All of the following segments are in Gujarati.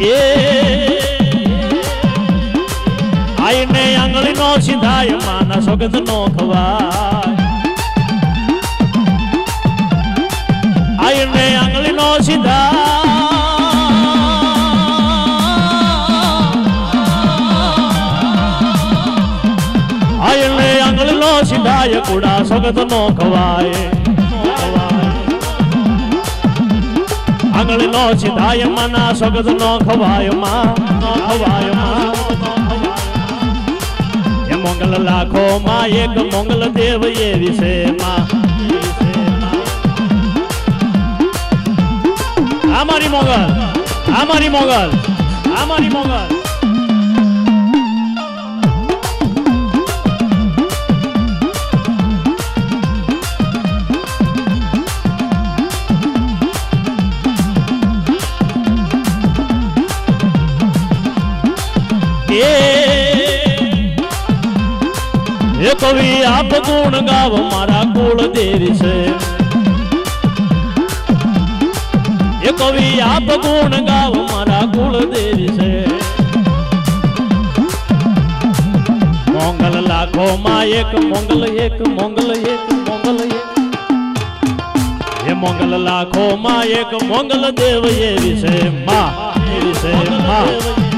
એ. આઈને આંગળી નો સિંધાય માના સોગંદ નો ખવાય. આઈને આંગળી નો સિંધા આઈને આંગળી નો સિંધાય કુડા સોગંદ નો ખવાય. આંગળી નો સિંધાય માના સોગંદ નો ખવાયમાં, નો ખવાયમાં. એ મોંગલ લાખો માં એક મોંગલ દેવ એ વિશે માં. આ મારી મોગલ, આ મારી મોગલ, આ મોગલ. એ કવિ, આપ ગુણ ગાવ, મારા કુળ દેર છે. હે કવિ, આપ ગુણ ગાવ, મારા કુળ દેર છે. મોંગલ લાખો માં એક મોંગલ એક મોંગલ એક મોંગલ, એક. એ મોંગલ લાખો માં એક મોંગલ દેવ એવી છે, માં એવી માં.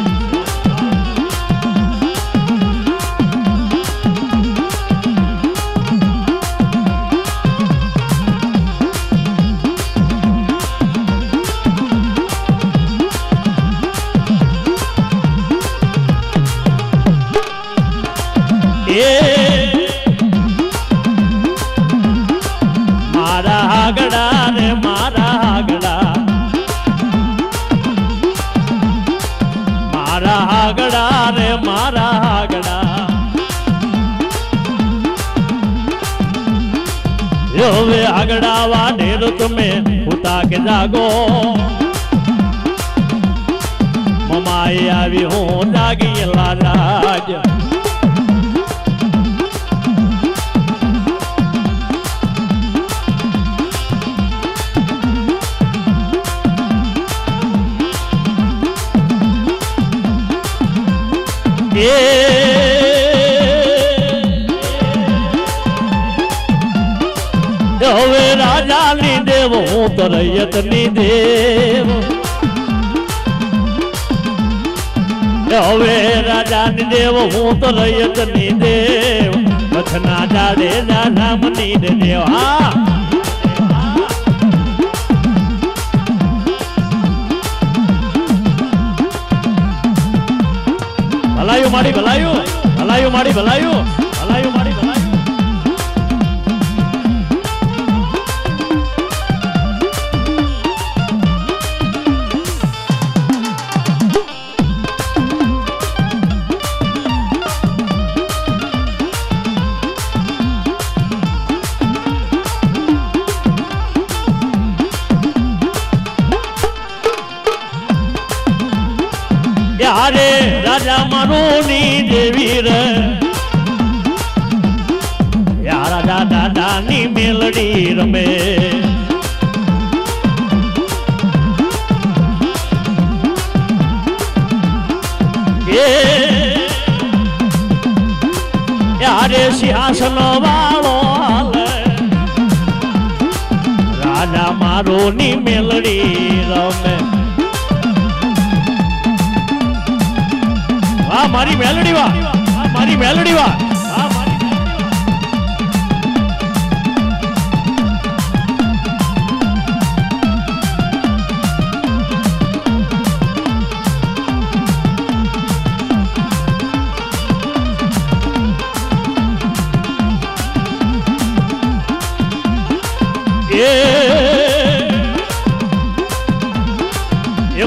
આગડા વાઢેર તમે ઉતા કે જાગો. મમાઈ આવી હું રૈયતની દેવ. હવે રાજાની દેવ, હું તો રૈયતની દેવ. કચ્છના જાડે રામની દેવ. ભલાયું મારી, ભલાયું. ભલાયું મારી, ભલાયું. ભલાયું માડી મારોની દેવી રે. રાજા દાદાની મેલડી રમે. યારે સિંહાસન વાળો રાજા મારો ની મેલડી મારી મેલડી વાહ. મારી મેલડી વાહ.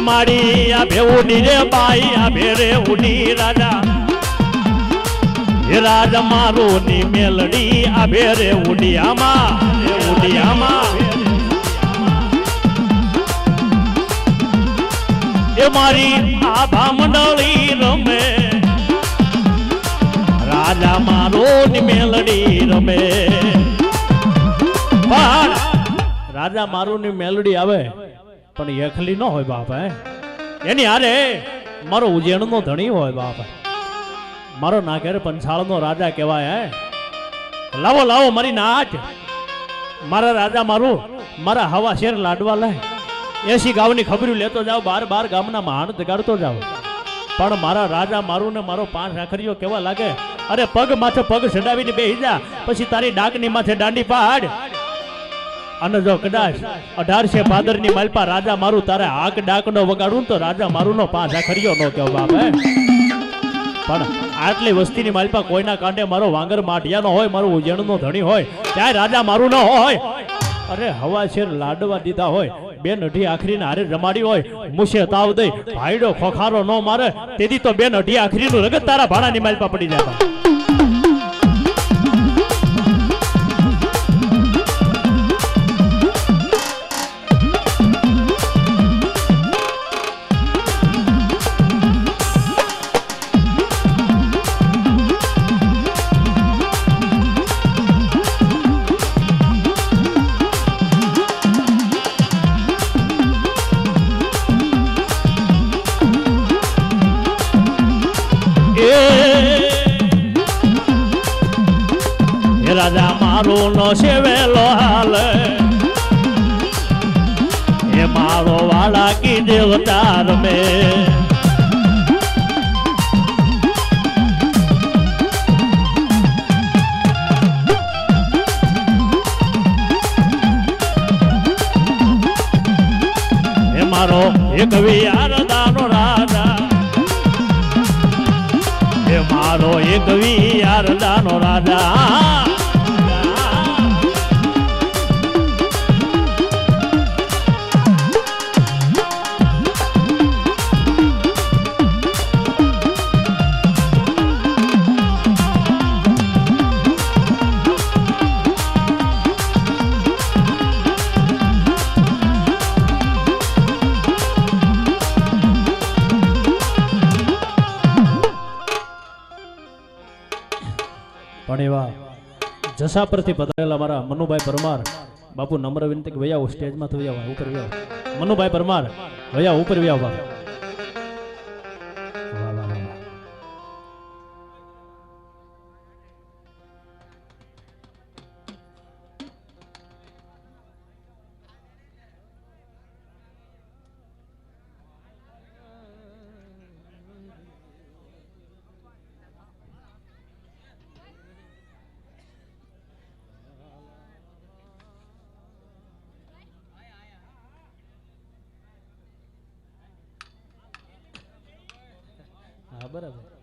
મારી, આ ભેઉડી રે બાઈ, આ ભેરે ઉડી રાજા. એ રાજા મારો ની મેલડી, આ ભેરે ઉડી ઉડિયામાં એ મારી આભા મંડળી રમે. રાજા મારો ની મેલડી રમે. રાજા મારો ની મેલડી આવે. પણ એકલી ન હોય બાપ એની હારે મારો ઉજેણનો ધણી હોય બાપ. મારો નાગેર પંછાળનો રાજા કહેવાય, હે? લાવો લાવો મારી નાચ મારા રાજા મારું, મારા હવા શેર લાડવા લાય એસી ગામની ખબરું લેતો જાઓ, બાર બાર ગામના મહાન જગાડતો જાઓ. પણ મારા રાજા મારું ને મારો પાંચ આખરીઓ કેવા લાગે? અરે પગ માથે પગ ચડાવીને બેહી જા, પછી તારી ડાકની માથે દાંડી પાડ. અને જો કદાચ અઢારસે ભાદરની માલપા રાજા મારું તારે હાક નો વગાડું ને તો રાજા મારું નો પાંચ આખરીઓ નો કેવો બાપ પણ આટલી વસ્તીની માલપા કોઈના કાંઠે મારો વાંગર માઠિયાનો હોય, મારું ઉજેણનો ધણી હોય ત્યાં રાજા મારું ન હોય. અરે હવા શેર લાડવા દીધા હોય, બેન અઢી આખરીને હારે રમાડી હોય, મુશે તાવ દઈ, ભાઈડો ખોખારો ન મારે, તેથી તો બેન અઢી આખરીનું રગત તારા ભાડાની માલપા પડી જાય મારો નો સેવેલો હાલ. એ મારો વાળા કી દેવતાર મે. મારો એક વિયારદાનો રાજા. એ મારો એક વિયારદાનો રાજા. પણ એવા જસા પરથી પધારેલા મારા મનુભાઈ પરમાર. બાપુ નમ્ર વિનંતી વૈયા સ્ટેજમાં તો વૈયા ઉપર વ્યાવ મનુભાઈ પરમાર, વયા ઉપર વ્યા બાપ બરાબર.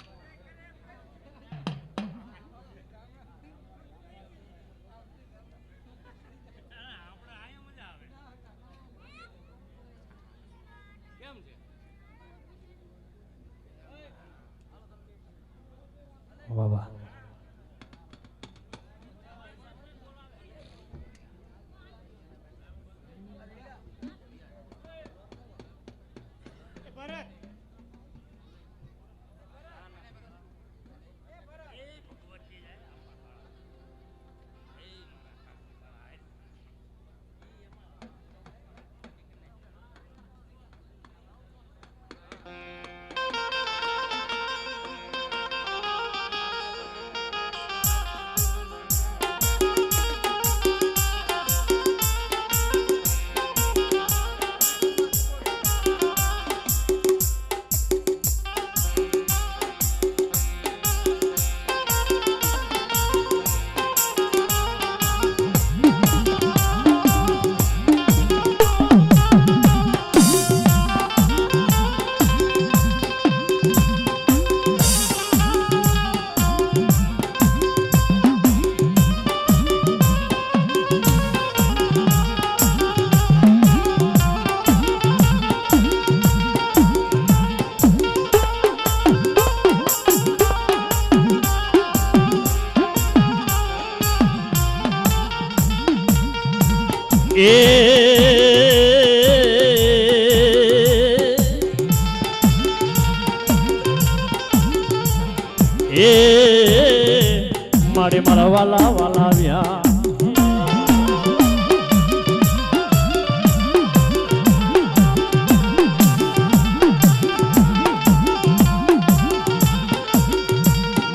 એ મારે મારા વાલા વાલા વ્યા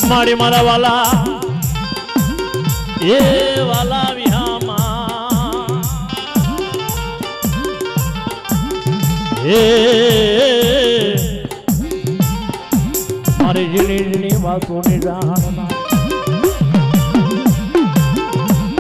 મારી મારા વાલા એ વાલા વિહામાં నిజ నిజ నివాసుని దాన